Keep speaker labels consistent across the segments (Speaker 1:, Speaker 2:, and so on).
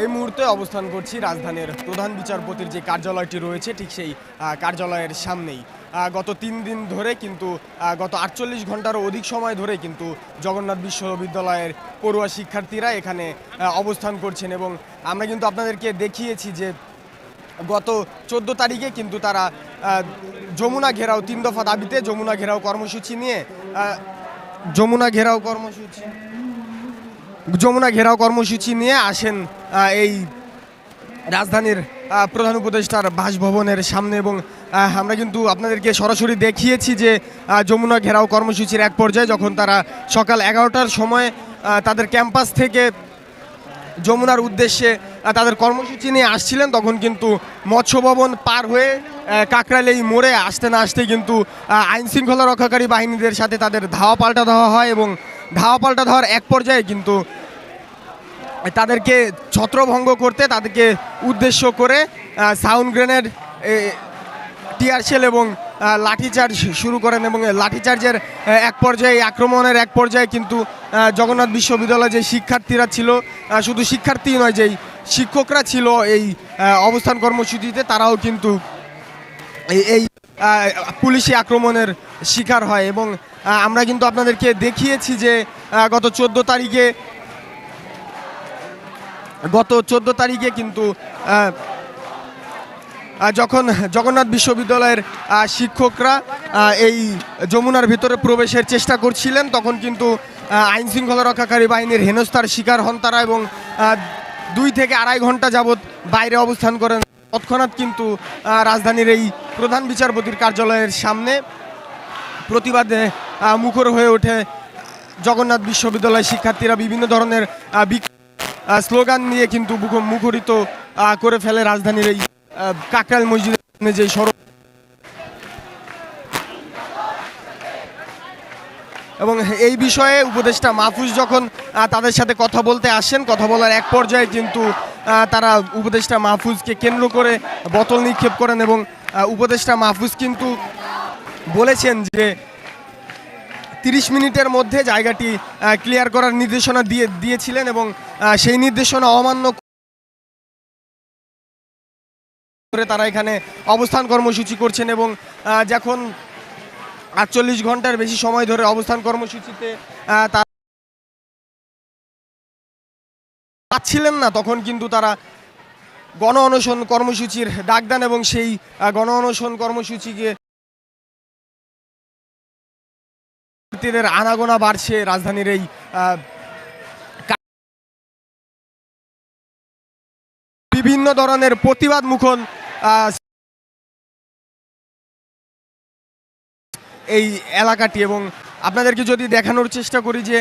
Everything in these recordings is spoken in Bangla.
Speaker 1: এই মুহূর্তে অবস্থান করছি রাজধানীর প্রধান বিচারপতির যে কার্যালয়টি রয়েছে, ঠিক সেই কার্যালয়ের সামনেই। গত তিন দিন ধরে কিন্তু গত আটচল্লিশ ঘন্টারও অধিক সময় ধরে কিন্তু জগন্নাথ বিশ্ববিদ্যালয়ের পড়ুয়া শিক্ষার্থীরা এখানে অবস্থান করছেন এবং আমরা কিন্তু আপনাদেরকে দেখিয়েছি যে গত চোদ্দ তারিখে কিন্তু তারা যমুনা ঘেরাও, তিন দফা দাবিতে যমুনা ঘেরাও কর্মসূচি নিয়ে যমুনা ঘেরাও কর্মসূচি, যমুনা ঘেরাও কর্মসূচি নিয়ে আসেন এই রাজধানীর প্রধান উপদেষ্টার বাসভবনের সামনে এবং আমরা কিন্তু আপনাদেরকে সরাসরি দেখিয়েছি যে যমুনা ঘেরাও কর্মসূচির এক পর্যায়ে যখন তারা সকাল এগারোটার সময় তাদের ক্যাম্পাস থেকে যমুনার উদ্দেশ্যে তাদের কর্মসূচি নিয়ে আসছিলেন, তখন কিন্তু মৎস্য ভবন পার হয়ে কাকরাইল এই মোড়ে আসতে না আসতে কিন্তু আইন শৃঙ্খলা রক্ষাকারী বাহিনীদের সাথে তাদের ধাওয়া পাল্টা দেওয়া হয় এবং ধাওয়া পাল্টা দেওয়ার এক পর্যায়ে কিন্তু তাদেরকে ছত্রভঙ্গ করতে, তাদেরকে উদ্দেশ্য করে সাউন্ড গ্রেনেড টিয়ার শেল এবং লাঠিচার্জ শুরু করেন এবং লাঠিচার্জের এক পর্যায়ে, আক্রমণের এক পর্যায়ে কিন্তু জগন্নাথ বিশ্ববিদ্যালয়ে যে শিক্ষার্থীরা ছিল শুধু শিক্ষার্থী নয়, যেই শিক্ষকরা ছিল এই অবস্থান কর্মসূচিতে, তারাও কিন্তু এই পুলিশি আক্রমণের শিকার হয় এবং আমরা কিন্তু আপনাদেরকে দেখিয়েছি যে গত চোদ্দ তারিখে, গত চোদ্দ তারিখে কিন্তু যখন জগন্নাথ বিশ্ববিদ্যালয়ের শিক্ষকরা এই যমুনার ভিতরে প্রবেশের চেষ্টা করছিলেন, তখন কিন্তু আইনশৃঙ্খলা রক্ষাকারী বাহিনীর হেনস্থার শিকার হন তারা এবং দুই থেকে আড়াই ঘণ্টা যাবৎ বাইরে অবস্থান করেন। তৎক্ষণাৎ কিন্তু রাজধানীর এই প্রধান বিচারপতির কার্যালয়ের সামনে প্রতিবাদে মুখর হয়ে ওঠে জগন্নাথ বিশ্ববিদ্যালয়ের শিক্ষার্থীরা বিভিন্ন ধরনের স্লোগান নিয়ে কিন্তু মুখরিত করে ফেলে রাজধানীর এই কাকরাল মসজিদের যে সড়ক এবং এই বিষয়ে উপদেষ্টা মাহফুজ যখন তাদের সাথে কথা বলতে আসেন, কথা বলার এক পর্যায়ে কিন্তু তারা উপদেষ্টা মাহফুজকে কেন্দ্র করে বোতল নিক্ষেপ করেন এবং উপদেষ্টা মাহফুজ কিন্তু বলেছেন যে তিরিশ মিনিটের মধ্যে জায়গাটি ক্লিয়ার করার নির্দেশনা দিয়ে, দিয়েছিলেন এবং সেই নির্দেশনা অমান্য করে তারা এখানে অবস্থান কর্মসূচি করছেন এবং যখন আটচল্লিশ ঘণ্টার বেশি সময় ধরে অবস্থান কর্মসূচিতে পাচ্ছিলেন না। তখন কিন্তু তারা গণ অনশন কর্মসূচির ডাক দেন এবং সেই গণ অনশন কর্মসূচিকে শিক্ষার্থীদের আনাগোনা বাড়ছে রাজধানীর এই আহ, বিভিন্ন ধরনের প্রতিবাদ মুখন এই এলাকাটি এবং আপনাদেরকে যদি দেখানোর চেষ্টা করি যে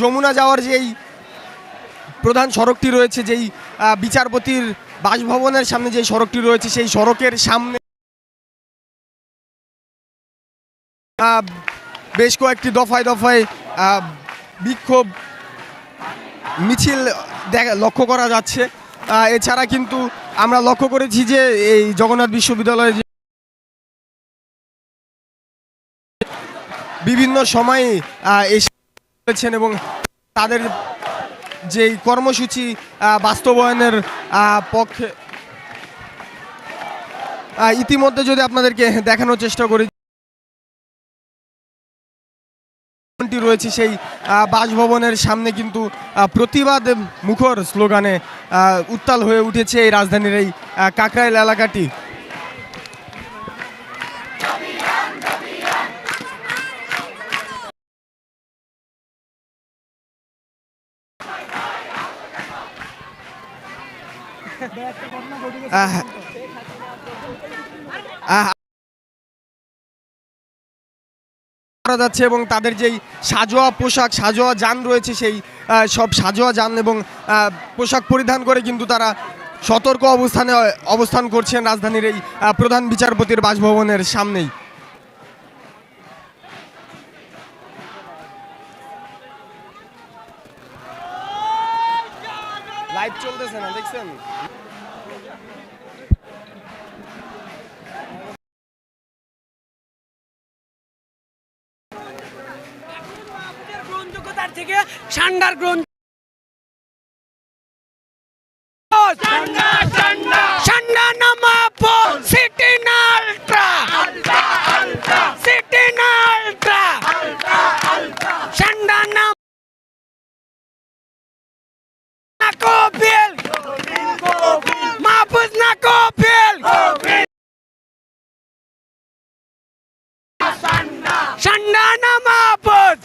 Speaker 1: যমুনা যাওয়ার যেই প্রধান সড়কটি রয়েছে, যেই বিচারপতির বাসভবনের সামনে যে সড়কটি রয়েছে, সেই সড়কের সামনে বেশ কয়েকটি দফায় দফায় বিক্ষোভ মিছিল লক্ষ্য করা যাচ্ছে। এছাড়া কিন্তু আমরা লক্ষ্য করেছি যে, এই জগন্নাথ বিশ্ববিদ্যালয়ে বিভিন্ন সময়ে এসেছেন এবং তাদের যেই কর্মসূচি বাস্তবায়নের পক্ষে ইতিমধ্যে যদি আপনাদেরকে দেখানোর চেষ্টা করি রয়েছে সেই বাসভবনের সামনে কিন্তু প্রতিবাদ মুখর স্লোগানে উত্তাল হয়ে উঠেছে এই রাজধানীর এই কাকরাইল এলাকাটি। আহ, আহ, করা যাচ্ছে এবং তাদের যেই সাজোয়া পোশাক সাজোয়া যান রয়েছে সেই সব সাজোয়া যান এবং পোশাক পরিধান করে কিন্তু তারা সতর্ক অবস্থানে অবস্থান করছেন রাজধানীর এই প্রধান বিচারপতির বাসভবনের সামনেই লাইভ চলতেছে না দেখছেন
Speaker 2: কপিল সান্ডা না মাহফুজ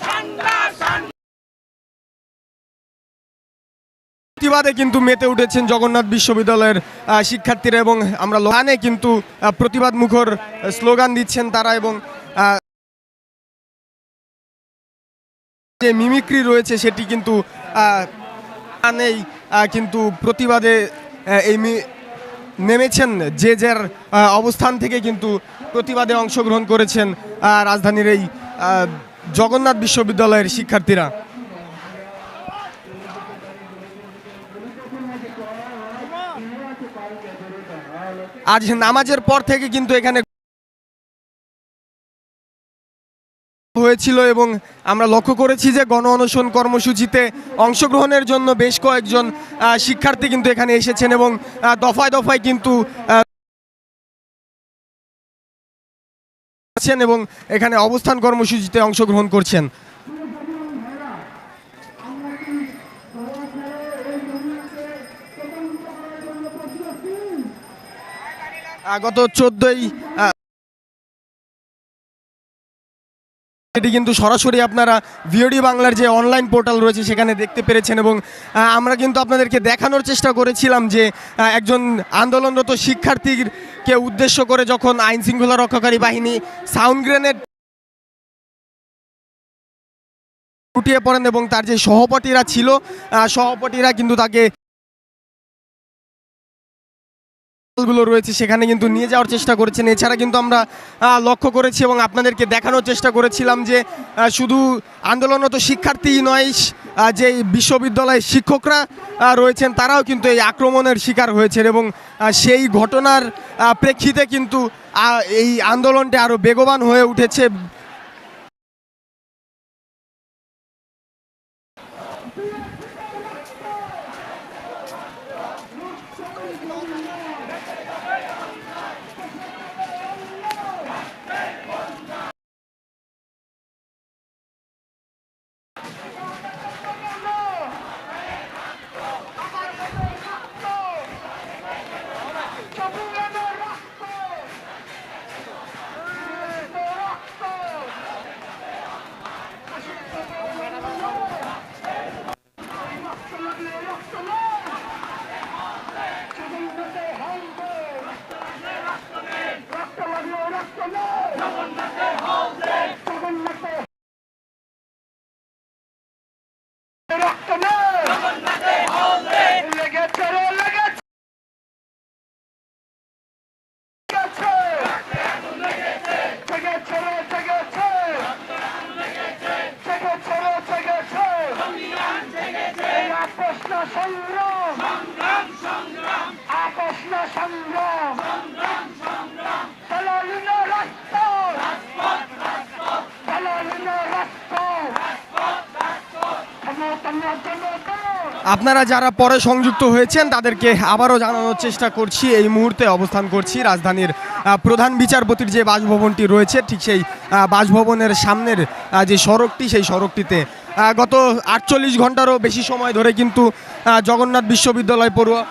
Speaker 1: প্রতিবাদে কিন্তু মেতে উঠেছেন জগন্নাথ বিশ্ববিদ্যালয়ের শিক্ষার্থীরা এবং আমরা লোহানে কিন্তু প্রতিবাদ মুখর স্লোগান দিচ্ছেন তারা এবং যে মিমিক্রি রয়েছে সেটি কিন্তু নেই। কিন্তু প্রতিবাদে এই নেমেছেন যে যার অবস্থান থেকে কিন্তু প্রতিবাদে অংশগ্রহণ করেছেন রাজধানীর এই জগন্নাথ বিশ্ববিদ্যালয়ের শিক্ষার্থীরা। আজ নামাজের পর থেকে কিন্তু এখানে হয়েছিল এবং আমরা লক্ষ্য করেছি যে গণ অনশন কর্মসূচিতে অংশগ্রহণের জন্য বেশ কয়েকজন শিক্ষার্থী কিন্তু এখানে এসেছেন এবং দফায় দফায় কিন্তু এবং এখানে অবস্থান কর্মসূচিতে অংশগ্রহণ করছেন। গত চোদ্দই এটি কিন্তু সরাসরি আপনারা ভিওডি বাংলার যে অনলাইন পোর্টাল রয়েছে, সেখানে দেখতে পেরেছেন এবং আমরা কিন্তু আপনাদেরকে দেখানোর চেষ্টা করেছিলাম যে একজন আন্দোলনরত শিক্ষার্থীকে উদ্দেশ্য করে যখন আইন শৃঙ্খলা রক্ষাকারী বাহিনী সাউন্ড গ্রেনেড উঠিয়ে পড়েন এবং তার যে সহপাঠীরা ছিল সহপাঠীরা কিন্তু তাকে গুলো রয়েছে, সেখানে কিন্তু নিয়ে যাওয়ার চেষ্টা করেছেন। এছাড়া কিন্তু আমরা লক্ষ্য করেছি এবং আপনাদেরকে দেখানোর চেষ্টা করেছিলাম যে শুধু আন্দোলনরত শিক্ষার্থী নয় যে বিশ্ববিদ্যালয়ের শিক্ষকরা রয়েছেন, তারাও কিন্তু এই আক্রমণের শিকার হয়েছেন এবং সেই ঘটনার প্রেক্ষিতে কিন্তু এই আন্দোলনটি আরও বেগবান হয়ে উঠেছে।
Speaker 3: れ、
Speaker 1: আপনারা যারা পরে সংযুক্ত হয়েছেন, তাদেরকে আবারও জানানোর চেষ্টা করছি, এই মুহূর্তে অবস্থান করছি রাজধানীর প্রধান বিচারপতির যে বাসভবনটি রয়েছে, ঠিক সেই বাসভবনের সামনের যে সড়কটি, সেই সড়কটিতে গত আটচল্লিশ ঘন্টারও বেশি সময় ধরে কিন্তু জগন্নাথ বিশ্ববিদ্যালয় পড়ুয়া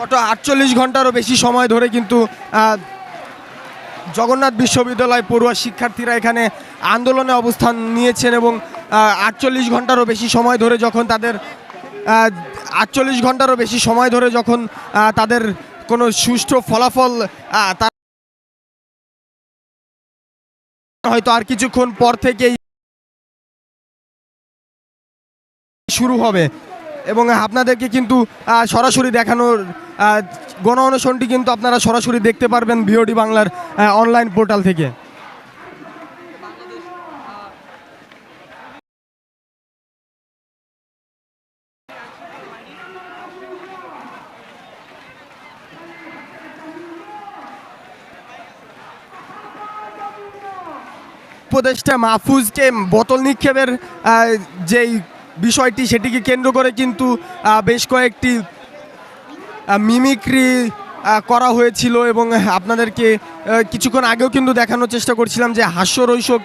Speaker 1: গত আটচল্লিশ ঘন্টারও বেশি সময় ধরে কিন্তু জগন্নাথ বিশ্ববিদ্যালয় পড়ুয়া শিক্ষার্থীরা এখানে আন্দোলনে অবস্থান নিয়েছেন এবং আটচল্লিশ ঘন্টারও বেশি সময় ধরে যখন তাদের আটচল্লিশ ঘন্টারও বেশি সময় ধরে যখন তাদের কোনো সুষ্ঠু ফলাফল তার হয়তো আর কিছুক্ষণ পর থেকেই শুরু হবে। এবং আপনাদেরকে কিন্তু সরাসরি দেখানোর গণ অনশনটি কিন্তু আপনারা সরাসরি দেখতে পারবেন বিওডি বাংলার অনলাইন পোর্টাল থেকে। উপদেষ্টা মাহফুজকে বোতল নিক্ষেপের যেই বিষয়টি সেটিকে কেন্দ্র করে কিন্তু বেশ কয়েকটি মিমিক্রি করা হয়েছিল এবং আপনাদেরকে কিছুক্ষণ আগেও কিন্তু দেখানোর চেষ্টা করছিলাম যে হাস্যরৈশক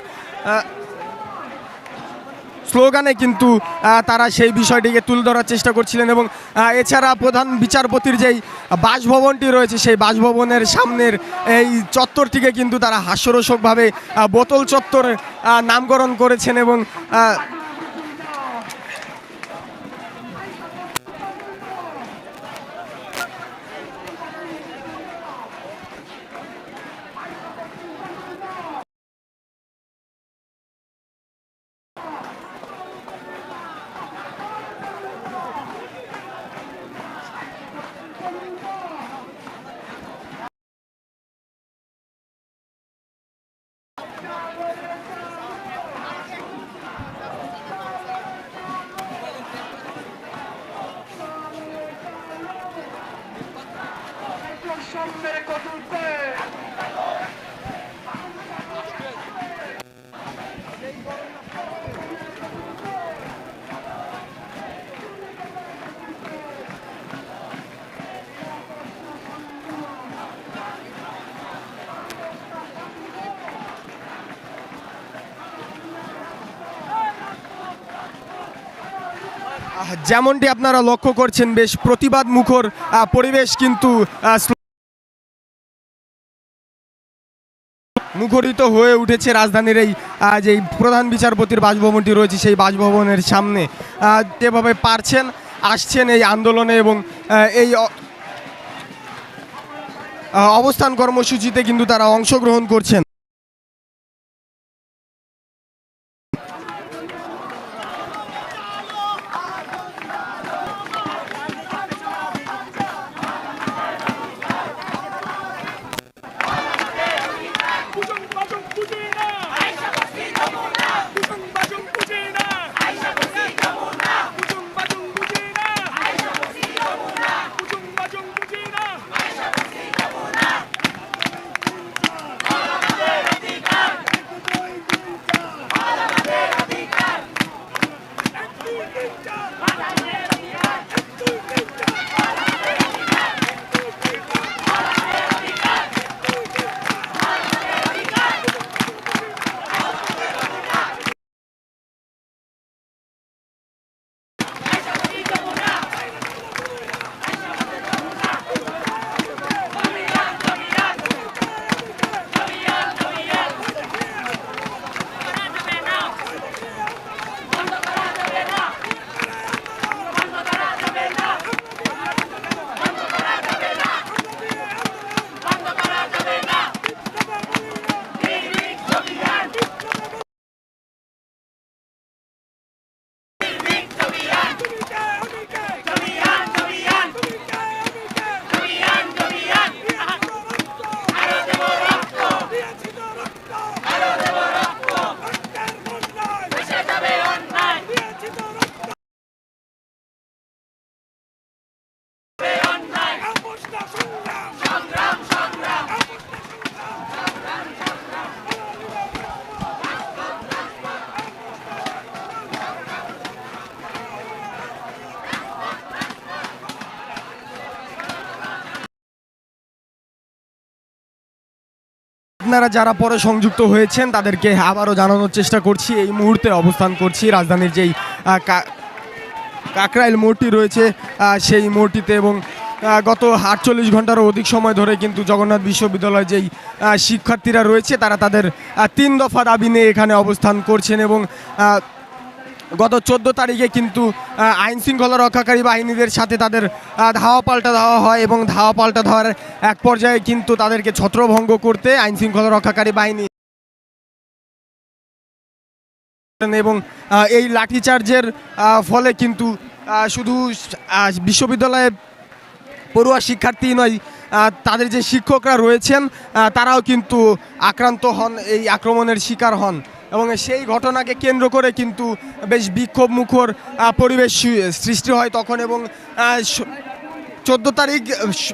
Speaker 1: স্লোগানে কিন্তু তারা সেই বিষয়টিকে তুলে ধরার চেষ্টা করছিলেন এবং এছাড়া প্রধান বিচারপতির যেই বাসভবনটি রয়েছে, সেই বাসভবনের সামনের এই চত্বরটিকে কিন্তু তারা হাস্যরসকভাবে বোতল চত্বর নামকরণ করেছেন এবং যেমনটি আপনারা লক্ষ্য করছেন বেশ প্রতিবাদ মুখর পরিবেশ কিন্তু মুখরিত হয়ে উঠেছে রাজধানীর এই যে প্রধান বিচারপতির বাসভবনটি রয়েছে, সেই বাসভবনের সামনে। যেভাবে পারছেন, আসছেন এই আন্দোলনে এবং এই অবস্থান কর্মসূচিতে কিন্তু তারা অংশগ্রহণ করছেন। আপনারা যারা পরে সংযুক্ত হয়েছেন, তাদেরকে আবারও জানানোর চেষ্টা করছি। এই মুহূর্তে অবস্থান করছি রাজধানীর যেই কাকরাইল মোড়টি রয়েছে সেই মোড়টিতে এবং গত আটচল্লিশ ঘন্টারও অধিক সময় ধরে কিন্তু জগন্নাথ বিশ্ববিদ্যালয়ে যেই শিক্ষার্থীরা রয়েছে, তারা তাদের তিন দফা দাবি নিয়ে এখানে অবস্থান করছেন এবং গত চোদ্দ তারিখে কিন্তু আইন শৃঙ্খলা রক্ষাকারী বাহিনীদের সাথে তাদের ধাওয়া পাল্টা দেওয়া হয় এবং ধাওয়া পাল্টা দেওয়ার এক পর্যায়ে কিন্তু তাদেরকে ছত্রভঙ্গ করতে আইন শৃঙ্খলা রক্ষাকারী বাহিনী এবং এই লাঠিচার্জের ফলে কিন্তু শুধু বিশ্ববিদ্যালয়ে পড়ুয়া শিক্ষার্থী নয় তাদের যে শিক্ষকরা রয়েছেন তারাও কিন্তু আক্রান্ত হন, এই আক্রমণের শিকার হন। এবং সেই ঘটনাকে কেন্দ্র করে কিন্তু বেশ বিক্ষোভ মুখর পরিবেশ সৃষ্টি হয় তখন এবং চোদ্দ তারিখ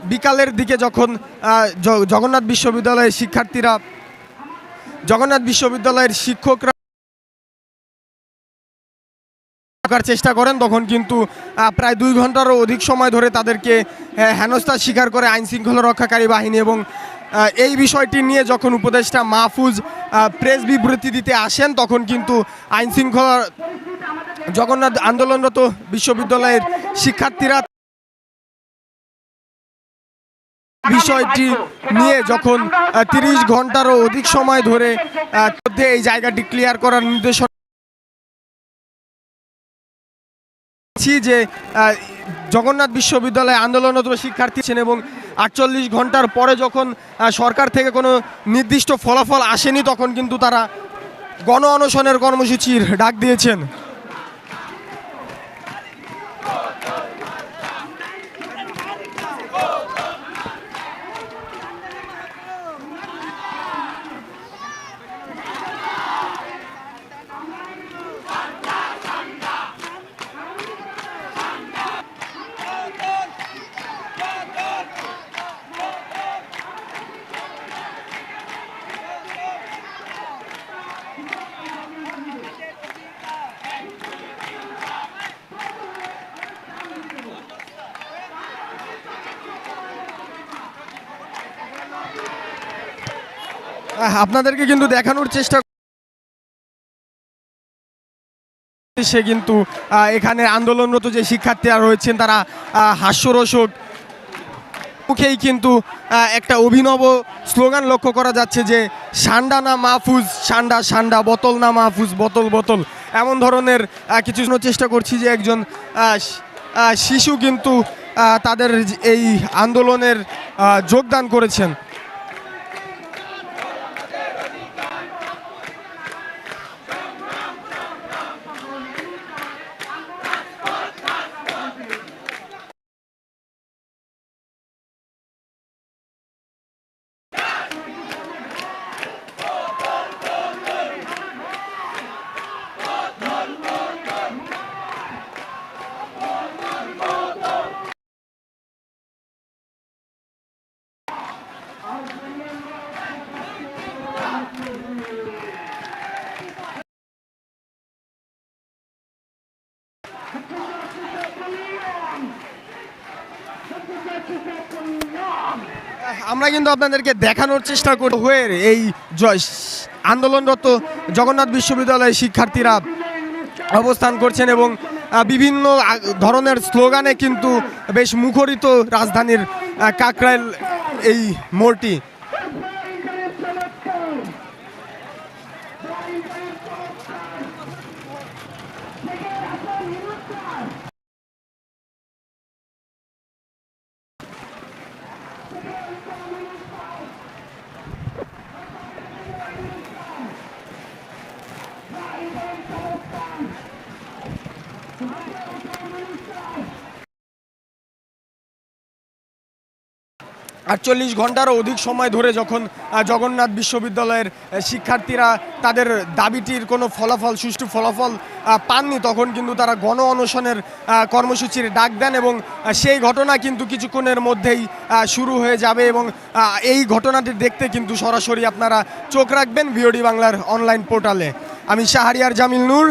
Speaker 1: বিকালের দিকে যখন জগন্নাথ বিশ্ববিদ্যালয়ের শিক্ষার্থীরা জগন্নাথ বিশ্ববিদ্যালয়ের শিক্ষকরা থাকার চেষ্টা করেন তখন কিন্তু প্রায় দুই ঘন্টারও অধিক সময় ধরে তাদেরকে আহ, হেনস্থা স্বীকার করে আইন শৃঙ্খলা রক্ষাকারী বাহিনী এবং এই বিষয়টি নিয়ে যখন উপদেষ্টা মাহফুজ প্রেস বিবৃতি দিতে আসেন, তখন কিন্তু আইন শৃঙ্খলা জগন্নাথ আন্দোলনরত বিশ্ববিদ্যালয়ের শিক্ষার্থীরা বিষয়টি নিয়ে যখন তিরিশ ঘন্টারও অধিক সময় ধরে মধ্যে এই জায়গাটি ক্লিয়ার করার নির্দেশনা যে জগন্নাথ বিশ্ববিদ্যালয়ে আন্দোলনরত শিক্ষার্থী ছিলেন এবং আটচল্লিশ ঘণ্টার পরে যখন সরকার থেকে কোনো নির্দিষ্ট ফলাফল আসেনি, তখন কিন্তু তারা গণ অনশনের কর্মসূচির ডাক দিয়েছেন। আপনাদেরকে কিন্তু দেখানোর চেষ্টা সে কিন্তু এখানে আন্দোলনরত যে শিক্ষার্থীরা রয়েছেন, তারা হাস্যরসক। মুখেই কিন্তু একটা অভিনব স্লোগান লক্ষ্য করা যাচ্ছে যে সান্ডা না মাহফুজ, সান্ডা সান্ডা বোতল না মাহফুজ, বোতল বোতল। এমন ধরনের কিছু চেষ্টা করছি যে, একজন শিশু কিন্তু তাদের এই আন্দোলনের যোগদান করেছেন। আমরা কিন্তু আপনাদেরকে দেখানোর চেষ্টা করি হয়ে এই জয় আন্দোলনরত জগন্নাথ বিশ্ববিদ্যালয়ের শিক্ষার্থীরা অবস্থান করছেন এবং বিভিন্ন ধরনের স্লোগানে কিন্তু বেশ মুখরিত রাজধানীর কাকরাইল এই মোড়টি। আটচল্লিশ ঘন্টারও অধিক সময় ধরে যখন জগন্নাথ বিশ্ববিদ্যালয়ের শিক্ষার্থীরা তাদের দাবিটির কোনো ফলাফল, সুষ্ঠু ফলাফল পাননি, তখন কিন্তু তারা গণ অনশনের কর্মসূচির ডাক দেন এবং সেই ঘটনা কিন্তু কিছুক্ষণের মধ্যেই শুরু হয়ে যাবে এবং এই ঘটনাটি দেখতে কিন্তু সরাসরি আপনারা চোখ রাখবেন ভিওডি বাংলার অনলাইন পোর্টালে। আমি শাহরিয়ার জামিল নূর।